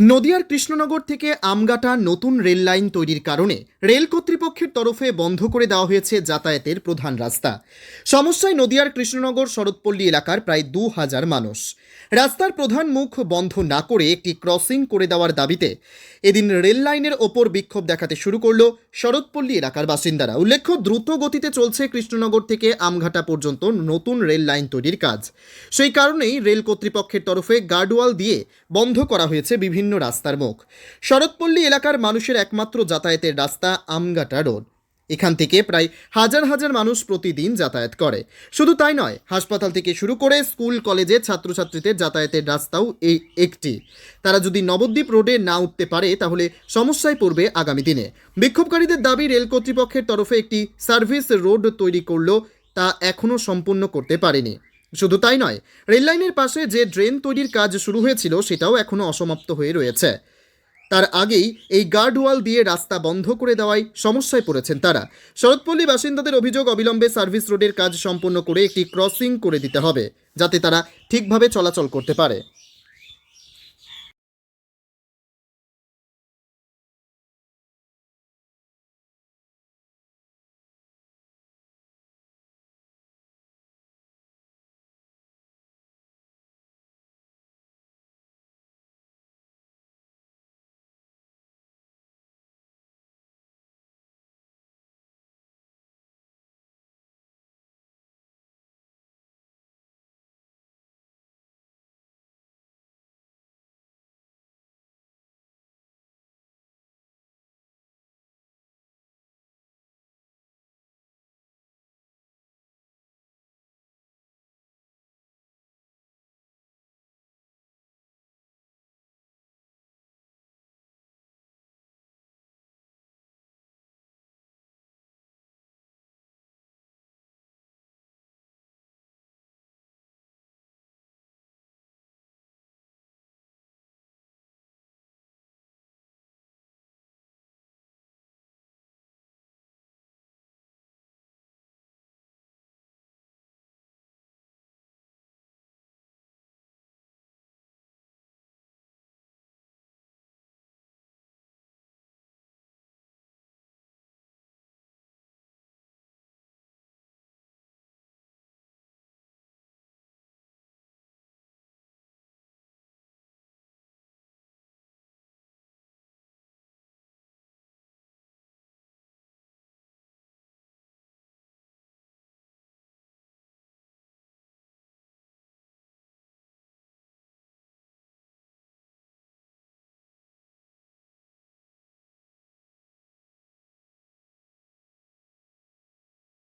নদিয়ার কৃষ্ণনগর থেকে আমগাটা নতুন রেল লাইন তৈরির কারণে রেল কর্তৃপক্ষের তরফে বন্ধ করে দেওয়া হয়েছে যাতায়াতের প্রধান রাস্তা। সমস্যায় নদিয়ার কৃষ্ণনগর, শরৎপল্লী এলাকার প্রায় দু হাজার মানুষ। রাস্তার প্রধান মুখ বন্ধ না করে একটি ক্রসিং করে দেওয়ার দাবিতে এদিন রেল লাইনের ওপর বিক্ষোভ দেখাতে শুরু করল শরৎপল্লী এলাকার বাসিন্দারা। উল্লেখ্য, দ্রুত গতিতে চলছে কৃষ্ণনগর থেকে আমঘাটা পর্যন্ত নতুন রেল লাইন তৈরির কাজ। সেই কারণেই রেল কর্তৃপক্ষের তরফে গার্ডওয়াল দিয়ে বন্ধ করা হয়েছে বিভিন্ন রাস্তার মুখ। শরৎপল্লী এলাকার মানুষের একমাত্র যাতায়াতের রাস্তা আমগাটা রোড। এখান থেকে প্রায় হাজার হাজার মানুষ প্রতিদিন যাতায়াত করে। শুধু তাই নয়, হাসপাতাল থেকে শুরু করে স্কুল, কলেজে ছাত্রছাত্রীদের যাতায়াতের রাস্তাও এই একটি। তারা যদি নবদ্বীপ রোডে না উঠতে পারে, তাহলে সমস্যায় পড়বে আগামী দিনে। বিক্ষোভকারীদের দাবি, রেল কর্তৃপক্ষের তরফে একটি সার্ভিস রোড তৈরি করলেও তা এখনও সম্পূর্ণ করতে পারেনি। শুধু তাই নয়, রেললাইনের পাশে যে ড্রেন তৈরির কাজ শুরু হয়েছিল সেটাও এখনও অসমাপ্ত হয়ে রয়েছে। তার আগেই এই গার্ডওয়াল দিয়ে রাস্তা বন্ধ করে দেওয়ায় সমস্যায় পড়েছেন তারা। শরৎপল্লী বাসিন্দাদের অভিযোগ অবিলম্বে সার্ভিস রোডের কাজ সম্পন্ন করে একটি ক্রসিং করে দিতে হবে, যাতে তারা ঠিকভাবে চলাচল করতে পারে।